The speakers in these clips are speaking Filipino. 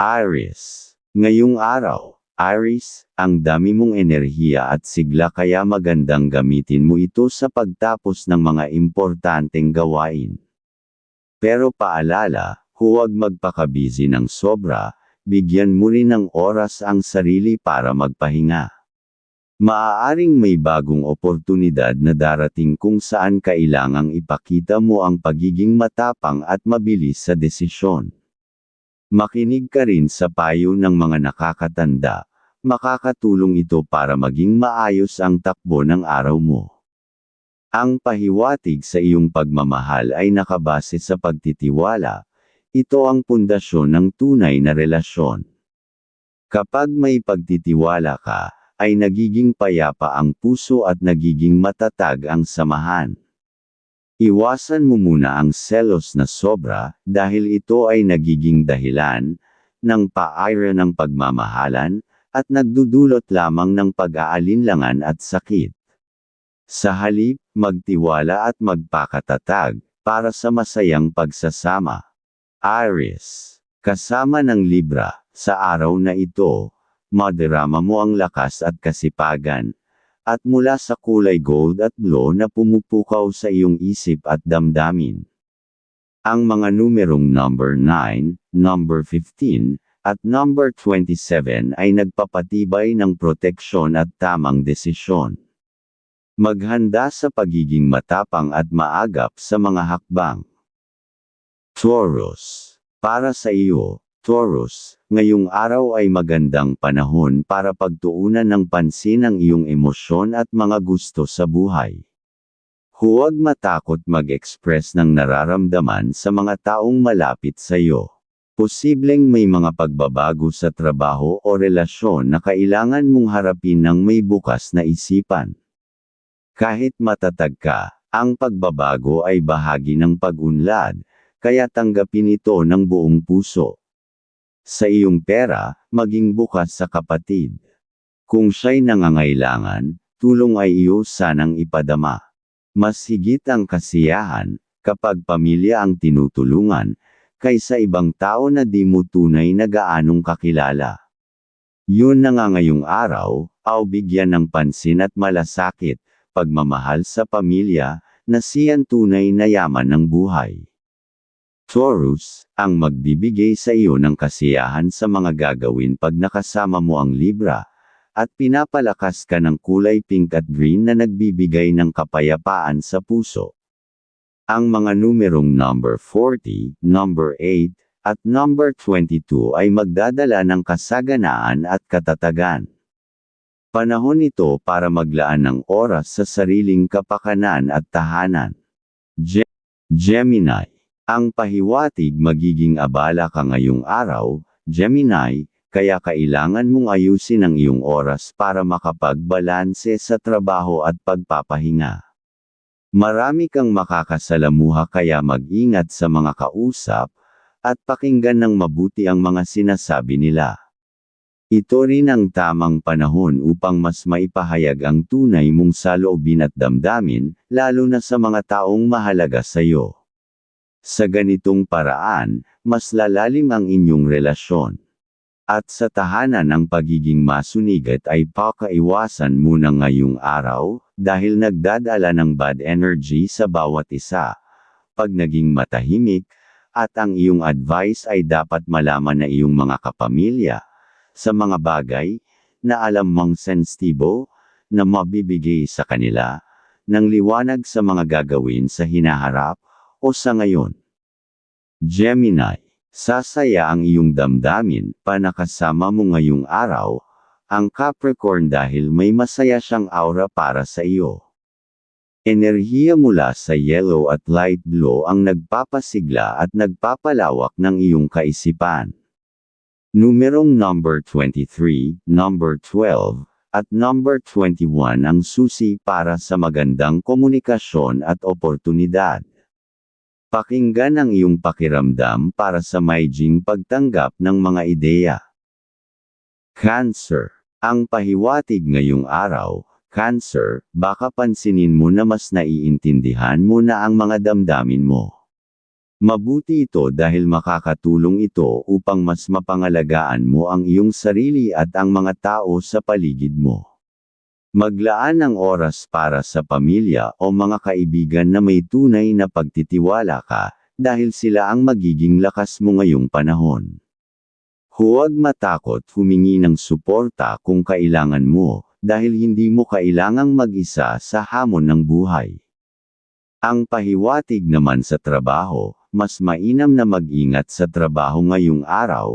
Aries. Ngayong araw, Aries, ang dami mong enerhiya at sigla kaya magandang gamitin mo ito sa pagtapos ng mga importanteng gawain. Pero paalala, huwag magpakabisi ng sobra, bigyan mo rin ng oras ang sarili para magpahinga. Maaaring may bagong oportunidad na darating kung saan kailangang ipakita mo ang pagiging matapang at mabilis sa desisyon. Makinig ka rin sa payo ng mga nakakatanda, makakatulong ito para maging maayos ang takbo ng araw mo. Ang pahiwatig sa iyong pagmamahal ay nakabase sa pagtitiwala, ito ang pundasyon ng tunay na relasyon. Kapag may pagtitiwala ka, ay nagiging payapa ang puso at nagiging matatag ang samahan. Iwasan mo muna ang selos na sobra, dahil ito ay nagiging dahilan ng paaira ng pagmamahalan, at nagdudulot lamang ng pag-aalinlangan at sakit. Sa halip, magtiwala at magpakatatag, para sa masayang pagsasama. Aries. Kasama ng Libra, sa araw na ito, madarama mo ang lakas at kasipagan, at mula sa kulay gold at blue na pumupukaw sa iyong isip at damdamin. Ang mga numerong number 9, number 15, at number 27 ay nagpapatibay ng proteksyon at tamang desisyon. Maghanda sa pagiging matapang at maagap sa mga hakbang. Taurus. Para sa iyo, Taurus, ngayong araw ay magandang panahon para pagtuunan ng pansin ang iyong emosyon at mga gusto sa buhay. Huwag matakot mag-express ng nararamdaman sa mga taong malapit sa iyo. Posibleng may mga pagbabago sa trabaho o relasyon na kailangan mong harapin ng may bukas na isipan. Kahit matatag ka, ang pagbabago ay bahagi ng pag-unlad, kaya tanggapin ito ng buong puso. Sa iyong pera, maging bukas sa kapatid. Kung siya'y nangangailangan, tulong ay iyo sanang ipadama. Mas higit ang kasiyahan, kapag pamilya ang tinutulungan, kaysa ibang tao na di mo tunay na gaanong kakilala. Yun na nga ngayong araw, aw bigyan ng pansin at malasakit, pagmamahal sa pamilya, na siyan tunay na yaman ng buhay. Taurus, ang magbibigay sa iyo ng kasiyahan sa mga gagawin pag nakasama mo ang Libra, at pinapalakas ka ng kulay pink at green na nagbibigay ng kapayapaan sa puso. Ang mga numerong number 40, number 8, at number 22 ay magdadala ng kasaganaan at katatagan. Panahon ito para maglaan ng oras sa sariling kapakanan at tahanan. Ge- Gemini. Ang pahiwatig magiging abala ka ngayong araw, Gemini, kaya kailangan mong ayusin ang iyong oras para makapagbalanse sa trabaho at pagpapahinga. Marami kang makakasalamuha kaya mag-ingat sa mga kausap, at pakinggan ng mabuti ang mga sinasabi nila. Ito rin ang tamang panahon upang mas maipahayag ang tunay mong saloobin at damdamin, lalo na sa mga taong mahalaga sa iyo. Sa ganitong paraan, mas lalalim ang inyong relasyon. At sa tahanan ng pagiging masunigat ay pakaiwasan muna ngayong araw, dahil nagdadala ng bad energy sa bawat isa. Pag naging matahimik, at ang iyong advice ay dapat malaman na iyong mga kapamilya, sa mga bagay, na alam mong sensitibo, na mabibigay sa kanila, ng liwanag sa mga gagawin sa hinaharap, o sa ngayon. Gemini, sasaya ang iyong damdamin, panakasama mo ngayong araw, ang Capricorn dahil may masaya siyang aura para sa iyo. Enerhiya mula sa yellow at light blue ang nagpapasigla at nagpapalawak ng iyong kaisipan. Numerong number 23, number 12, at number 21 ang susi para sa magandang komunikasyon at oportunidad. Pakinggan ang iyong pakiramdam para sa maijing pagtanggap ng mga ideya. Cancer Ang pahiwatig ngayong araw, Cancer, baka pansinin mo na mas naiintindihan mo na ang mga damdamin mo. Mabuti ito dahil makakatulong ito upang mas mapangalagaan mo ang iyong sarili at ang mga tao sa paligid mo. Maglaan ng oras para sa pamilya o mga kaibigan na may tunay na pagtitiwala ka, dahil sila ang magiging lakas mo ngayong panahon. Huwag matakot humingi ng suporta kung kailangan mo, dahil hindi mo kailangang mag-isa sa hamon ng buhay. Ang pahiwatig naman sa trabaho, mas mainam na mag-ingat sa trabaho ngayong araw,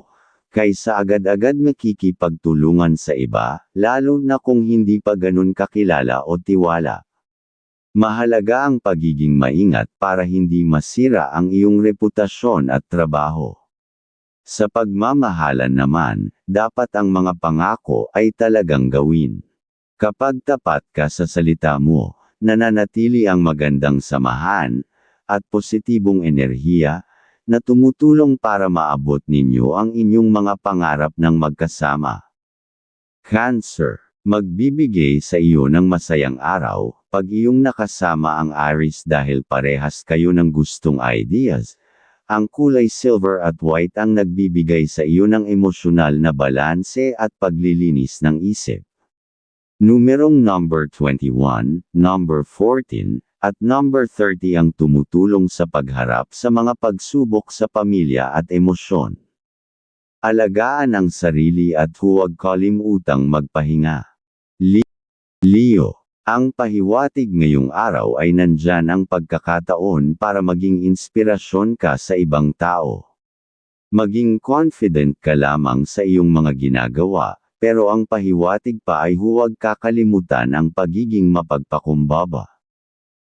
kaysa agad-agad makikipagtulungan sa iba, lalo na kung hindi pa ganun kakilala o tiwala. Mahalaga ang pagiging maingat para hindi masira ang iyong reputasyon at trabaho. Sa pagmamahalan naman, dapat ang mga pangako ay talagang gawin. Kapag tapat ka sa salita mo, nananatili ang magandang samahan, at positibong enerhiya, na tumutulong para maabot ninyo ang inyong mga pangarap ng magkasama. Cancer, magbibigay sa iyo ng masayang araw, pag iyong nakasama ang Aries dahil parehas kayo ng gustong ideas. Ang kulay silver at white ang nagbibigay sa iyo ng emosyonal na balanse at paglilinis ng isip. Numerong number 21, number 14, at number 30 ang tumutulong sa pagharap sa mga pagsubok sa pamilya at emosyon. Alagaan ang sarili at huwag kalimutang magpahinga. Leo, ang pahiwatig ngayong araw ay nandyan ang pagkakataon para maging inspirasyon ka sa ibang tao. Maging confident ka lamang sa iyong mga ginagawa, pero ang pahiwatig pa ay huwag kakalimutan ang pagiging mapagpakumbaba.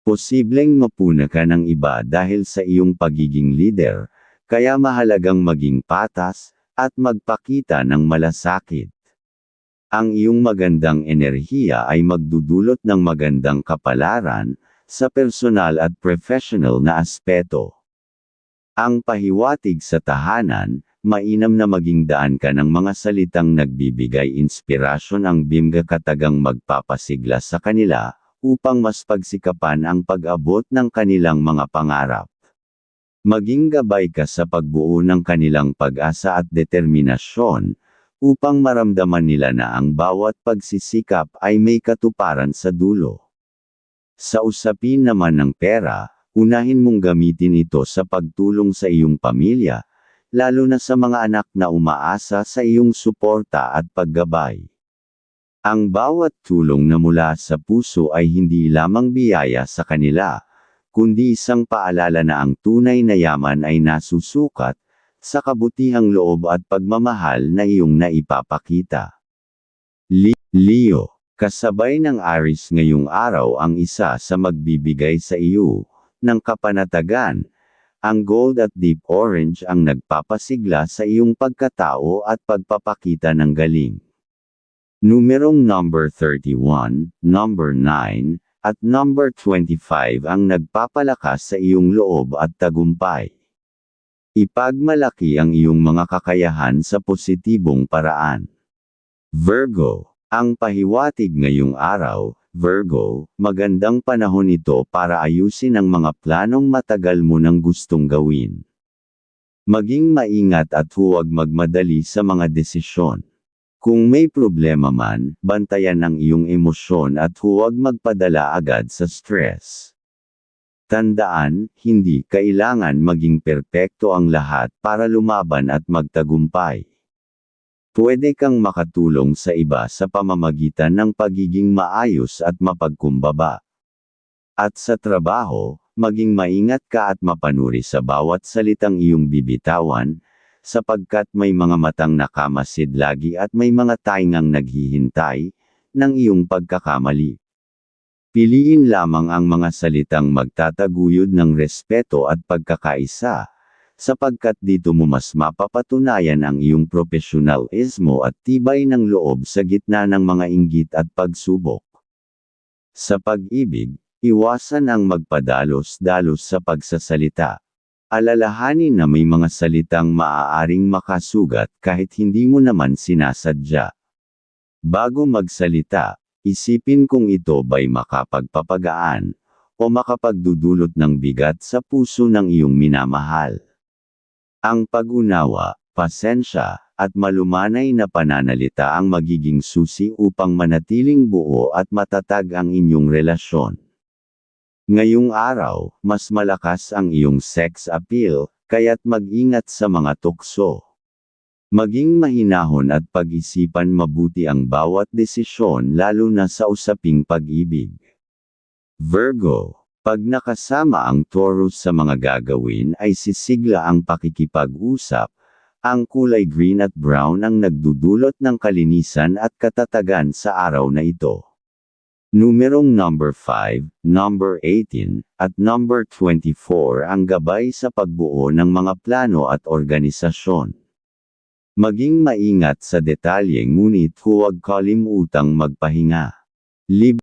Posibleng mapuna ka ng iba dahil sa iyong pagiging leader, kaya mahalagang maging patas, at magpakita ng malasakit. Ang iyong magandang enerhiya ay magdudulot ng magandang kapalaran, sa personal at professional na aspeto. Ang pahiwatig sa tahanan, mainam na maging daan ka ng mga salitang nagbibigay inspirasyon ang bimga katagang magpapasigla sa kanila, upang mas pagsikapan ang pag-abot ng kanilang mga pangarap. Maging gabay ka sa pagbuo ng kanilang pag-asa at determinasyon, upang maramdaman nila na ang bawat pagsisikap ay may katuparan sa dulo. Sa usapin naman ng pera, unahin mong gamitin ito sa pagtulong sa iyong pamilya, lalo na sa mga anak na umaasa sa iyong suporta at paggabay. Ang bawat tulong na mula sa puso ay hindi lamang biyaya sa kanila, kundi isang paalala na ang tunay na yaman ay nasusukat, sa kabutihang loob at pagmamahal na iyong naipapakita. Li Leo, kasabay ng Aris ngayong araw ang isa sa magbibigay sa iyo, ng kapanatagan, ang gold at deep orange ang nagpapasigla sa iyong pagkatao at pagpapakita ng galing. Numerong number 31, number 9, at number 25 ang nagpapalakas sa iyong loob at tagumpay. Ipagmalaki ang iyong mga kakayahan sa positibong paraan. Virgo, ang pahiwatig ngayong araw, Virgo, magandang panahon ito para ayusin ang mga planong matagal mo nang gustong gawin. Maging maingat at huwag magmadali sa mga desisyon. Kung may problema man, bantayan ang iyong emosyon at huwag magpadala agad sa stress. Tandaan, hindi kailangan maging perpekto ang lahat para lumaban at magtagumpay. Pwede kang makatulong sa iba sa pamamagitan ng pagiging maayos at mapagkumbaba. At sa trabaho, maging maingat ka at mapanuri sa bawat salitang iyong bibitawan, sapagkat may mga matang nakamasid lagi at may mga taingang naghihintay, ng iyong pagkakamali. Piliin lamang ang mga salitang magtataguyod ng respeto at pagkakaisa, sapagkat dito mo mas mapapatunayan ang iyong profesionalismo at tibay ng loob sa gitna ng mga inggit at pagsubok. Sa pag-ibig, iwasan ang magpadalos-dalos sa pagsasalita. Alalahanin na may mga salitang maaaring makasugat kahit hindi mo naman sinasadya. Bago magsalita, isipin kung ito ba'y makapagpapagaan, o makapagdudulot ng bigat sa puso ng iyong minamahal. Ang pag-unawa, pasensya, at malumanay na pananalita ang magiging susi upang manatiling buo at matatag ang inyong relasyon. Ngayong araw, mas malakas ang iyong sex appeal, kaya't mag-ingat sa mga tukso. Maging mahinahon at pag-isipan mabuti ang bawat desisyon lalo na sa usaping pag-ibig. Virgo, pag nakasama ang Taurus sa mga gagawin ay sisigla ang pakikipag-usap, ang kulay green at brown ang nagdudulot ng kalinisan at katatagan sa araw na ito. Numerong number 5, number 18, at number 24 ang gabay sa pagbuo ng mga plano at organisasyon. Maging maingat sa detalye ngunit huwag kalimutang magpahinga. Lib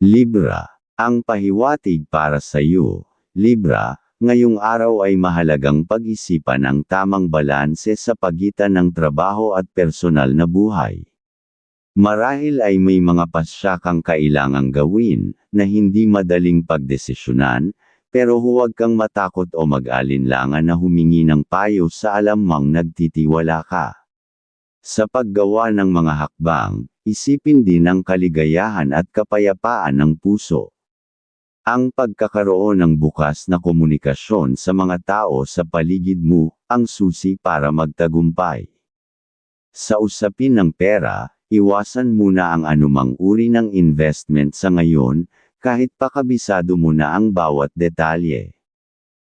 Libra, ang pahiwatig para sa iyo, Libra, ngayong araw ay mahalagang pag-isipan ang tamang balanse sa pagitan ng trabaho at personal na buhay. Marahil ay may mga pasya kang kailangang gawin, na hindi madaling pagdesisyonan, pero huwag kang matakot o mag-alinlangan na humingi ng payo sa alamang nagtitiwala ka. Sa paggawa ng mga hakbang, isipin din ang kaligayahan at kapayapaan ng puso. Ang pagkakaroon ng bukas na komunikasyon sa mga tao sa paligid mo, ang susi para magtagumpay. Sa usapin ng pera, iwasan muna ang anumang uri ng investment sa ngayon, kahit pakabisado mo na ang bawat detalye.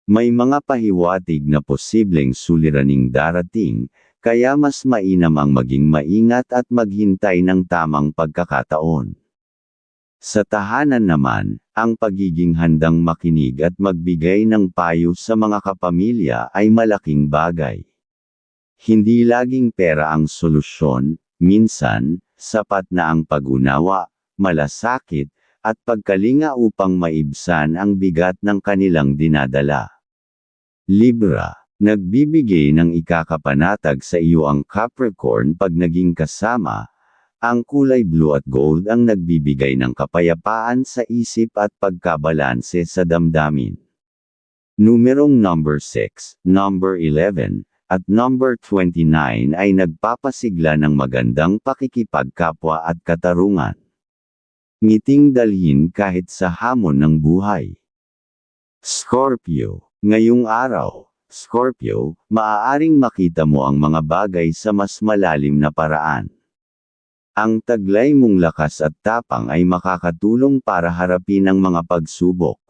May mga pahiwatig na posibleng suliraning darating, kaya mas mainam ang maging maingat at maghintay ng tamang pagkakataon. Sa tahanan naman, ang pagiging handang makinig at magbigay ng payo sa mga kapamilya ay malaking bagay. Hindi laging pera ang solusyon, minsan, sapat na ang pag-unawa, malasakit, at pagkalinga upang maibsan ang bigat ng kanilang dinadala. Libra, nagbibigay ng ikakapanatag sa iyo ang Capricorn pag naging kasama, ang kulay blue at gold ang nagbibigay ng kapayapaan sa isip at pagkabalanse sa damdamin. Numerong number 6, number 11, at number 29 ay nagpapasigla ng magandang pakikipagkapwa at katarungan. Ngiting dalhin kahit sa hamon ng buhay. Scorpio, ngayong araw, Scorpio, maaaring makita mo ang mga bagay sa mas malalim na paraan. Ang taglay mong lakas at tapang ay makakatulong para harapin ang mga pagsubok.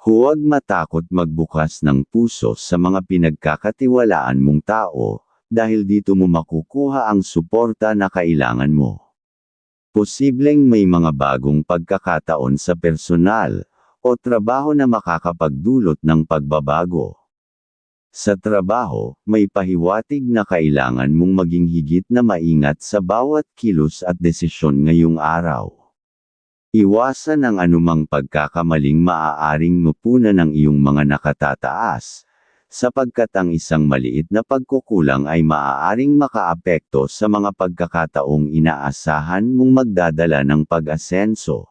Huwag matakot magbukas ng puso sa mga pinagkakatiwalaan mong tao, dahil dito mo makukuha ang suporta na kailangan mo. Posibleng may mga bagong pagkakataon sa personal, o trabaho na makakapagdulot ng pagbabago. Sa trabaho, may pahiwatig na kailangan mong maging higit na maingat sa bawat kilos at desisyon ngayong araw. Iwasan ang anumang pagkakamaling maaaring mapunan ng iyong mga nakatataas, sapagkat ang isang maliit na pagkukulang ay maaaring makaapekto sa mga pagkakataong inaasahan mong magdadala ng pag-asenso.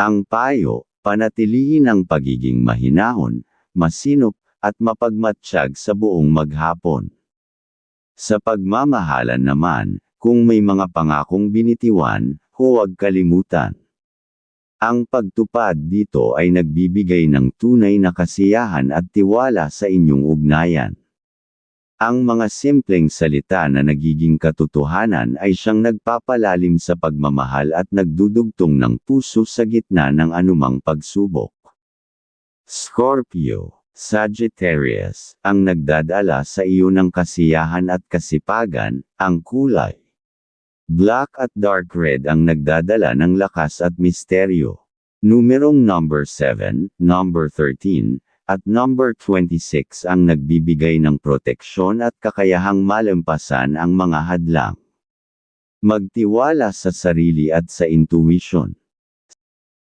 Ang payo, panatilihin ang pagiging mahinahon, masinop, at mapagmatsyag sa buong maghapon. Sa pagmamahalan naman, kung may mga pangakong binitiwan, huwag kalimutan. Ang pagtupad dito ay nagbibigay ng tunay na kasiyahan at tiwala sa inyong ugnayan. Ang mga simpleng salita na nagiging katotohanan ay siyang nagpapalalim sa pagmamahal at nagdudugtong ng puso sa gitna ng anumang pagsubok. Scorpio Sagittarius, ang nagdadala sa iyo ng kasiyahan at kasipagan, ang kulay. Black at dark red ang nagdadala ng lakas at misteryo. Numerong number 7, number 13, at number 26 ang nagbibigay ng proteksyon at kakayahang malampasan ang mga hadlang. Magtiwala sa sarili at sa intuition.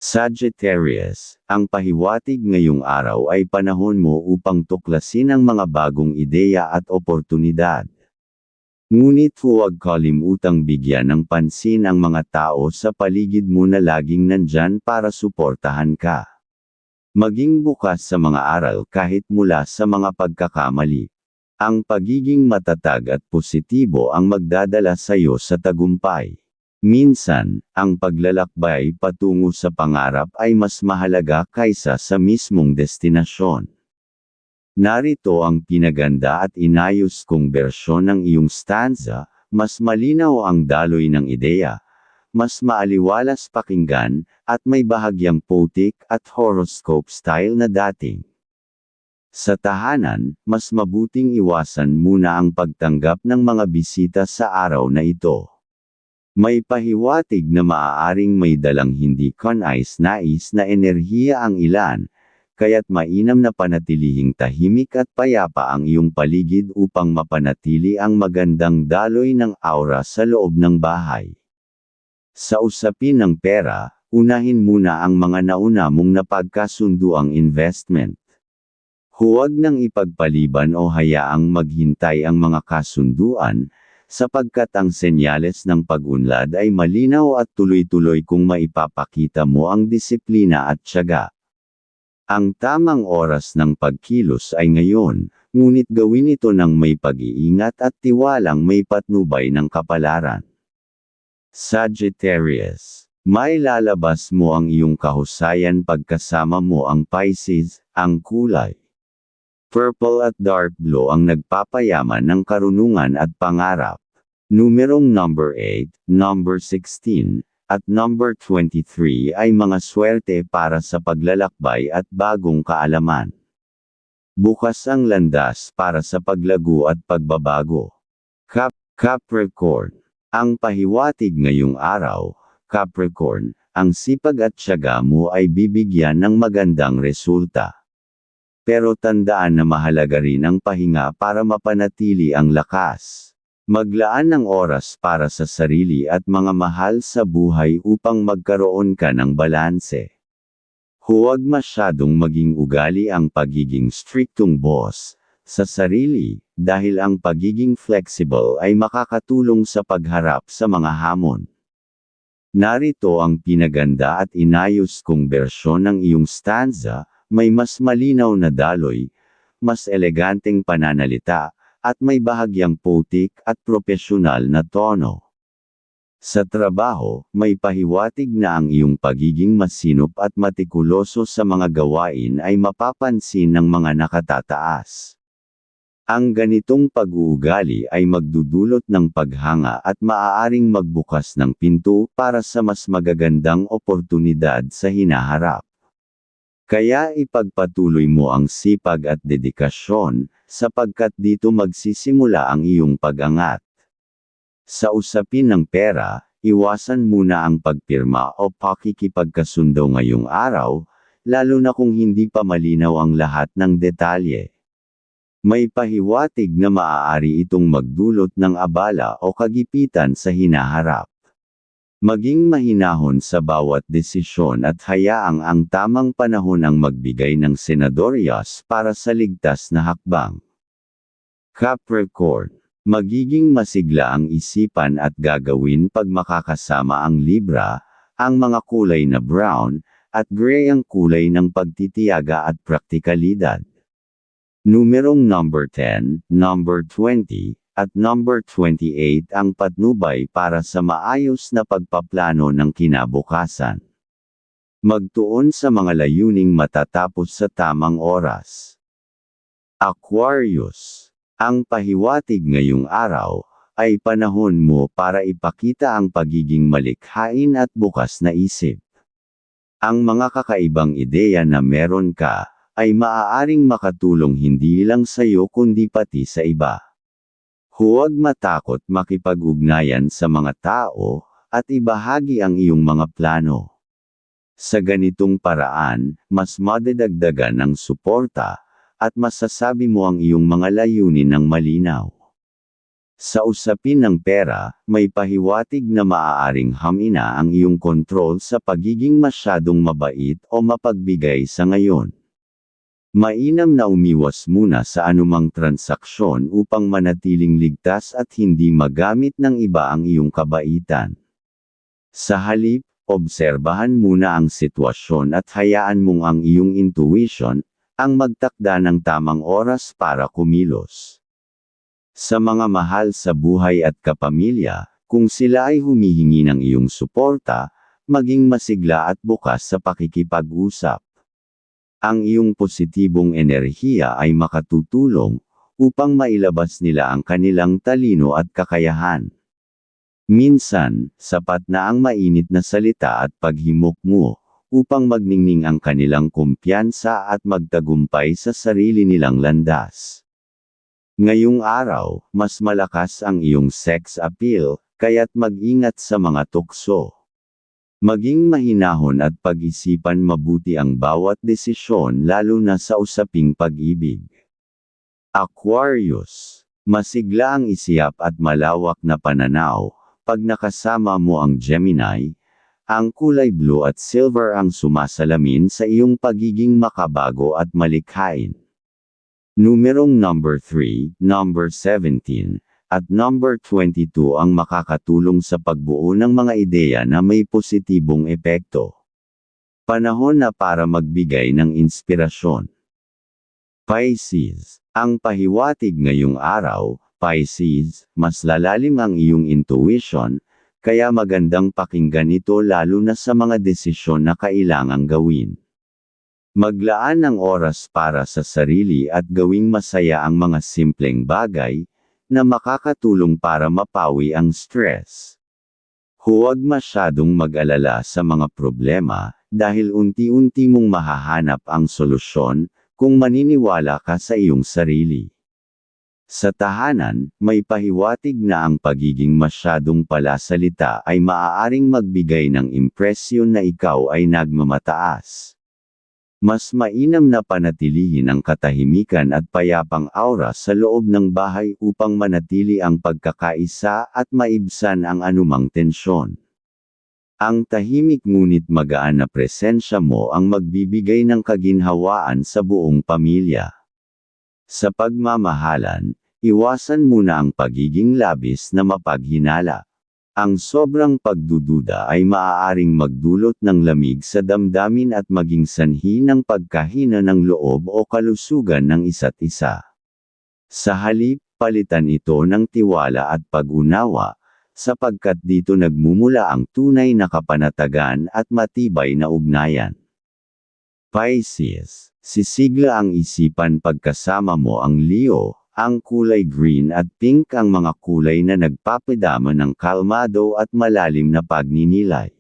Sagittarius, ang pahiwatig ngayong araw ay panahon mo upang tuklasin ang mga bagong ideya at oportunidad. Ngunit huwag kalimutang bigyan ng pansin ang mga tao sa paligid mo na laging nandyan para suportahan ka. Maging bukas sa mga aral kahit mula sa mga pagkakamali. Ang pagiging matatag at positibo ang magdadala sa iyo sa tagumpay. Minsan, ang paglalakbay patungo sa pangarap ay mas mahalaga kaysa sa mismong destinasyon. Narito ang pinaganda at inayos kong bersyon ng iyong stanza, mas malinaw ang daloy ng ideya, mas maaliwalas pakinggan, at may bahagyang poetic at horoscope style na dating. Sa tahanan, mas mabuting iwasan muna ang pagtanggap ng mga bisita sa araw na ito. May pahiwatig na maaaring may dalang hindi kanais-nais na enerhiya ang ilan, kaya't mainam na panatilihing tahimik at payapa ang iyong paligid upang mapanatili ang magandang daloy ng aura sa loob ng bahay. Sa usapin ng pera, unahin muna ang mga nauna mong napagkasunduang investment. Huwag nang ipagpaliban o hayaang maghintay ang mga kasunduan, sapagkat ang senyales ng pag-unlad ay malinaw at tuloy-tuloy kung maipapakita mo ang disiplina at tiyaga. Ang tamang oras ng pagkilos ay ngayon, ngunit gawin ito ng may pag-iingat at tiwalang may patnubay ng kapalaran. Sagittarius may lalabas mo ang iyong kahusayan pagkasama mo ang Pisces, ang kulay. Purple at dark blue ang nagpapayaman ng karunungan at pangarap. Numerong number 8, number 16, at number 23 ay mga swerte para sa paglalakbay at bagong kaalaman. Bukas ang landas para sa paglago at pagbabago. Cap Capricorn. Ang pahiwatig ngayong araw, Capricorn, ang sipag at tiyaga mo ay bibigyan ng magandang resulta. Pero tandaan na mahalaga rin ang pahinga para mapanatili ang lakas. Maglaan ng oras para sa sarili at mga mahal sa buhay upang magkaroon ka ng balanse. Huwag masyadong maging ugali ang pagiging striktong boss sa sarili, dahil ang pagiging flexible ay makakatulong sa pagharap sa mga hamon. Narito ang pinaganda at inayos kong bersyon ng iyong stanza, may mas malinaw na daloy, mas eleganteng pananalita, at may bahagyang poetic at profesional na tono. Sa trabaho, may pahiwatig na ang iyong pagiging masinop at matikuloso sa mga gawain ay mapapansin ng mga nakatataas. Ang ganitong pag-uugali ay magdudulot ng paghanga at maaaring magbukas ng pinto para sa mas magagandang oportunidad sa hinaharap. Kaya ipagpatuloy mo ang sipag at dedikasyon, sapagkat dito magsisimula ang iyong pag-angat. Sa usapin ng pera, iwasan muna ang pagpirma o pakikipagkasundo ngayong araw, lalo na kung hindi pa malinaw ang lahat ng detalye. May pahiwatig na maaari itong magdulot ng abala o kagipitan sa hinaharap. Maging mahinahon sa bawat desisyon at hayaang ang tamang panahon ang magbigay ng senadoryas para sa ligtas na hakbang. Capricorn. Magiging masigla ang isipan at gagawin pag makakasama ang Libra, ang mga kulay na brown, at gray ang kulay ng pagtitiyaga at praktikalidad. Numerong number 10, number 20, at number 28 ang patnubay para sa maayos na pagpaplano ng kinabukasan. Magtuon sa mga layuning matatapos sa tamang oras. Aquarius. Ang pahiwatig ngayong araw, ay panahon mo para ipakita ang pagiging malikhain at bukas na isip. Ang mga kakaibang ideya na meron ka, ay maaaring makatulong hindi lang sa iyo kundi pati sa iba. Huwag matakot makipag-ugnayan sa mga tao, at ibahagi ang iyong mga plano. Sa ganitong paraan, mas madadagdagan ang suporta, at masasabi mo ang iyong mga layunin ng malinaw. Sa usapin ng pera, may pahiwatig na maaaring hamina ang iyong kontrol sa pagiging masyadong mabait o mapagbigay sa ngayon. Mainam na umiwas muna sa anumang transaksyon upang manatiling ligtas at hindi magamit ng iba ang iyong kabaitan. Sa halip, obserbahan muna ang sitwasyon at hayaan mong ang iyong intuition, ang magtakda ng tamang oras para kumilos. Sa mga mahal sa buhay at kapamilya, kung sila ay humihingi ng iyong suporta, maging masigla at bukas sa pakikipag-usap. Ang iyong positibong enerhiya ay makatutulong upang mailabas nila ang kanilang talino at kakayahan. Minsan, sapat na ang mainit na salita at paghimok mo upang magningning ang kanilang kumpiyansa at magtagumpay sa sarili nilang landas. Ngayong araw, mas malakas ang iyong sex appeal, kaya't mag-ingat sa mga tukso. Maging mahinahon at pag-isipan mabuti ang bawat desisyon lalo na sa usaping pag-ibig. Aquarius. Masigla ang isiyap at malawak na pananaw, pag nakasama mo ang Gemini, ang kulay blue at silver ang sumasalamin sa iyong pagiging makabago at malikhain. Numerong number 3, number 17, at number 22 ang makakatulong sa pagbuo ng mga ideya na may positibong epekto. Panahon na para magbigay ng inspirasyon. Pisces, ang pahiwatig ngayong araw, Pisces, mas lalalim ang iyong intuition, kaya magandang pakinggan ito lalo na sa mga desisyon na kailangang gawin. Maglaan ng oras para sa sarili at gawing masaya ang mga simpleng bagay, na makakatulong para mapawi ang stress. Huwag masyadong mag-alala sa mga problema, dahil unti-unti mong mahahanap ang solusyon, kung maniniwala ka sa iyong sarili. Sa tahanan, may pahiwatig na ang pagiging masyadong palasalita ay maaaring magbigay ng impresyon na ikaw ay nagmamataas. Mas mainam na panatilihin ang katahimikan at payapang aura sa loob ng bahay upang manatili ang pagkakaisa at maibsan ang anumang tensyon. Ang tahimik ngunit magaan na presensya mo ang magbibigay ng kaginhawaan sa buong pamilya. Sa pagmamahalan, iwasan muna ang pagiging labis na mapaghinala. Ang sobrang pagdududa ay maaaring magdulot ng lamig sa damdamin at maging sanhi ng pagkahina ng loob o kalusugan ng isa't isa. Sa halip, palitan ito ng tiwala at pag-unawa, sapagkat dito nagmumula ang tunay na kapanatagan at matibay na ugnayan. Pisces, sisigla ang isipan pagkasama mo ang Leo, ang kulay green at pink ang mga kulay na nagpapadama ng kalmado at malalim na pagninilay.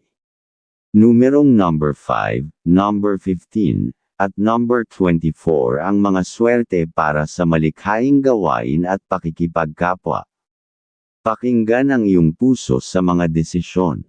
Numerong number 5, number 15, at number 24 ang mga swerte para sa malikhaing gawain at pakikipagkapwa. Pakinggan ang iyong puso sa mga desisyon.